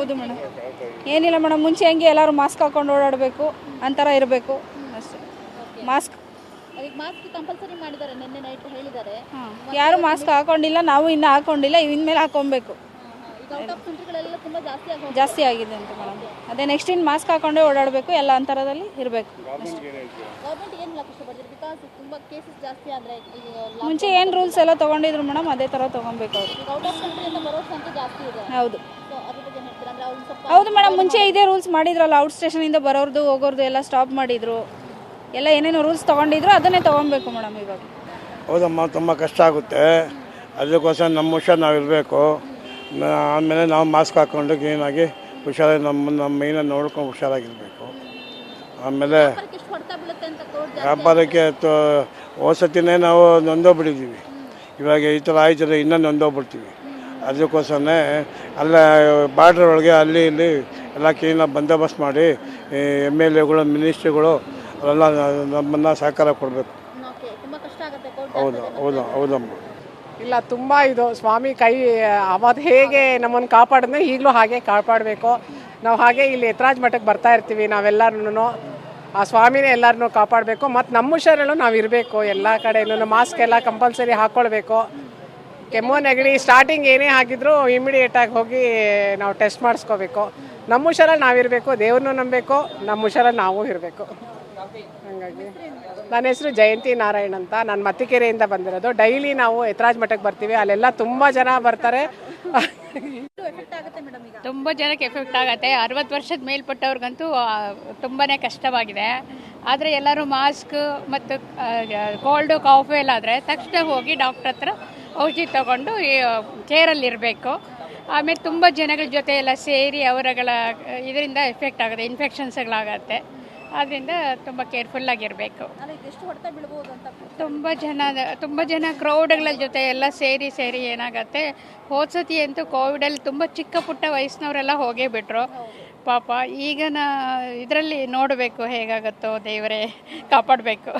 ಹೌದು ಮೇಡಮ್. ಏನಿಲ್ಲ ಮೇಡಮ್ ಮುಂಚೆ ಹೆಂಗೆ ಎಲ್ಲರೂ ಮಾಸ್ಕ್ ಹಾಕೊಂಡು ಓಡಾಡಬೇಕು ಅಂತರ ಇರಬೇಕು ಅಷ್ಟೇ. ಮಾಸ್ಕ್. ಮಾಸ್ಕ್ ಕಂಪಲ್ಸರಿ ಮಾಡಿದ್ದಾರೆ ನಿನ್ನೆ ನೈಟ್ ಹೇಳಿದ್ದಾರೆ. ಯಾರು ಮಾಸ್ಕ್ ಹಾಕೊಂಡಿಲ್ಲ ನಾವು ಇನ್ನು ಹಾಕೊಂಡಿಲ್ಲ ಇನ್ಮೇಲೆ ಹಾಕೊಬೇಕು. ಜಾಸ್ತಿ ಆಗಿ ಜಾಸ್ತಿ ಆಗಿದೆ ಅಂತ ಮೇಡಮ್ ಅದೇ ನೆಕ್ಸ್ಟ್ ಇನ್ ಮಾಸ್ಕ್ ಹಾಕೊಂಡೇ ಓಡಾಡಬೇಕು ಎಲ್ಲ ಅಂತರದಲ್ಲಿ ಇರಬೇಕು. ಗೌರ್ಮೆಂಟ್ ಏನು ಹೇಳಕ್ ಇಷ್ಟಪಡ್ತೀರಿ? ಬಿಕಾಸ್ ತುಂಬಾ ಕೇಸಸ್ ಜಾಸ್ತಿ ಆದ್ರೆ ಮುಂಚೆ ಏನು ರೂಲ್ಸ್ ಎಲ್ಲ ತಗೊಂಡಿದ್ರು ಮೇಡಮ್ ಅದೇ ಥರ ತೊಗೊಬೇಕು ಅವರು. ಇದೆ. ಹೌದು. ಹೌದು ಮೇಡಮ್ ಮುಂಚೆ ಇದೇ ರೂಲ್ಸ್ ಮಾಡಿದ್ರಲ್ಲ ಔಟ್ ಸ್ಟೇಷನಿಂದ ಬರೋರ್ದು ಹೋಗೋರ್ದು ಎಲ್ಲ ಸ್ಟಾಪ್ ಮಾಡಿದ್ರು. ಎಲ್ಲ ಏನೇನು ರೂಲ್ಸ್ ತಗೊಂಡಿದ್ರು ಅದನ್ನೇ ತೊಗೊಬೇಕು ಮೇಡಮ್ ಇವಾಗ. ಹೌದಮ್ಮ ತುಂಬ ಕಷ್ಟ ಆಗುತ್ತೆ. ಅದಕ್ಕೋಸ್ಕರ ನಮ್ಮ ಹುಷಾರು ನಾವು ಇರಬೇಕು ಆಮೇಲೆ ನಾವು ಮಾಸ್ಕ್ ಹಾಕ್ಕೊಂಡು ಕ್ಲೀನಾಗಿ ಹುಷಾರಾಗಿ ನಮ್ಮ ನಮ್ಮ ಮೈನ ನೋಡ್ಕೊಂಡು ಹುಷಾರಾಗಿರಬೇಕು. ಆಮೇಲೆ ವ್ಯಾಪಾರಕ್ಕೆ ಹೊಸತಿನೇ ನಾವು ನೊಂದೋಗ್ಬಿಟ್ಟಿದ್ದೀವಿ. ಇವಾಗ ಈ ಥರ ಆಯ್ತದೆ ಇನ್ನೂ ನೊಂದೋಗ್ಬಿಡ್ತೀವಿ. ಅದಕ್ಕೋಸ್ಕರನೇ ಅಲ್ಲ ಬಾರ್ಡ್ರ್ ಒಳಗೆ ಅಲ್ಲಿ ಇಲ್ಲಿ ಎಲ್ಲ ಕ್ಲೀನಾಗಿ ಬಂದೋಬಸ್ತ್ ಮಾಡಿ ಎಂ ಎಲ್ ಎಗಳು ಮಿನಿಸ್ಟ್ರಿಗಳು ಅವರೆಲ್ಲ ನಮ್ಮನ್ನು ಸಹಕಾರ ಕೊಡಬೇಕು. ಹೌದು ಹೌದು ಹೌದಮ್ಮ. ಇಲ್ಲ, ತುಂಬ ಇದು ಸ್ವಾಮಿ ಕೈ ಅವತ್ತು ಹೇಗೆ ನಮ್ಮನ್ನು ಕಾಪಾಡಿದ್ರೆ ಈಗಲೂ ಹಾಗೆ ಕಾಪಾಡಬೇಕು. ನಾವು ಹಾಗೆ ಇಲ್ಲಿ ಎತ್ರಾಜ್ ಮಠಕ್ಕೆ ಬರ್ತಾ ಇರ್ತೀವಿ ನಾವೆಲ್ಲರೂ ಆ ಸ್ವಾಮಿನೇ ಎಲ್ಲರನ್ನೂ ಕಾಪಾಡಬೇಕು. ಮತ್ತು ನಮ್ಮ ಹುಷಾರಲ್ಲೂ ನಾವು ಇರಬೇಕು. ಎಲ್ಲ ಕಡೆನೂ ಮಾಸ್ಕ್ ಎಲ್ಲ ಕಂಪಲ್ಸರಿ ಹಾಕ್ಕೊಳ್ಬೇಕು ಕೆಮ್ಮು, ನೆಗಡಿ ಸ್ಟಾರ್ಟಿಂಗ್ ಏನೇ ಆಗಿದ್ರೂ ಇಮಿಡಿಯೇಟಾಗಿ ಹೋಗಿ ನಾವು ಟೆಸ್ಟ್ ಮಾಡಿಸ್ಕೋಬೇಕು. ನಮ್ಮ ಹುಷಾರಲ್ಲಿ ನಾವಿರಬೇಕು ದೇವ್ರನ್ನೂ ನಂಬಬೇಕು, ನಮ್ಮ ಹುಷಾರಲ್ಲಿ ನಾವು ಇರಬೇಕು. ಹಂಗಾಗಿ. ನನ್ನ ಹೆಸರು ಜಯಂತಿ ನಾರಾಯಣ್ ಅಂತ. ನಾನು ಮತ್ತಿಕೆರೆಯಿಂದ ಬಂದಿರೋದು. ಡೈಲಿ ನಾವು ಎತ್ರಾಜ್ ಮಠಕ್ಕೆ ಬರ್ತೀವಿ. ಅಲ್ಲೆಲ್ಲ ತುಂಬ ಜನ ಬರ್ತಾರೆ. ಎಫೆಕ್ಟ್ ಆಗುತ್ತೆ ಮೇಡಮ್ ಈಗ. ತುಂಬ ಜನಕ್ಕೆ ಎಫೆಕ್ಟ್ ಆಗುತ್ತೆ. ಅರವತ್ತು ವರ್ಷದ ಮೇಲ್ಪಟ್ಟವ್ರಿಗಂತೂ ತುಂಬಾ ತುಂಬಾನೇ ಕಷ್ಟವಾಗಿದೆ. ಆದರೆ ಎಲ್ಲರೂ ಮಾಸ್ಕ್ ಮತ್ತು ಕೋಲ್ಡು ಕಾಫು ಎಲ್ಲ ಆದರೆ ತಕ್ಷಣ ಹೋಗಿ ಡಾಕ್ಟ್ರ್ ಹತ್ರ ಔಷಧಿ ತಗೊಂಡು ಕೇರಲ್ಲಿ ಇರಬೇಕು. ಆಮೇಲೆ ತುಂಬ ಜನಗಳ ಜೊತೆ ಎಲ್ಲ ಸೇರಿ ಅವರಗಳ ಇದರಿಂದ ಎಫೆಕ್ಟ್ ಆಗುತ್ತೆ. ಇನ್ಫೆಕ್ಷನ್ಸ್ಗಳಾಗತ್ತೆ ಆದ್ದರಿಂದ ತುಂಬ ಕೇರ್ಫುಲ್ಲಾಗಿರಬೇಕು ತುಂಬ ಜನ ತುಂಬ ಜನ ಕ್ರೌಡ್ಗಳ ಜೊತೆ ಎಲ್ಲ ಸೇರಿ ಸೇರಿ ಏನಾಗತ್ತೆ ಹೋದ್ಸತಿ ಅಂತೂ ಕೋವಿಡಲ್ಲಿ ತುಂಬ ಚಿಕ್ಕ ಪುಟ್ಟ ವಯಸ್ಸಿನವರೆಲ್ಲ ಹೋಗೇ ಬಿಟ್ರು. ಪಾಪ ಈಗ ಇದರಲ್ಲಿ ನೋಡಬೇಕು ಹೇಗಾಗತ್ತೋ ದೇವರೇ ಕಾಪಾಡಬೇಕು.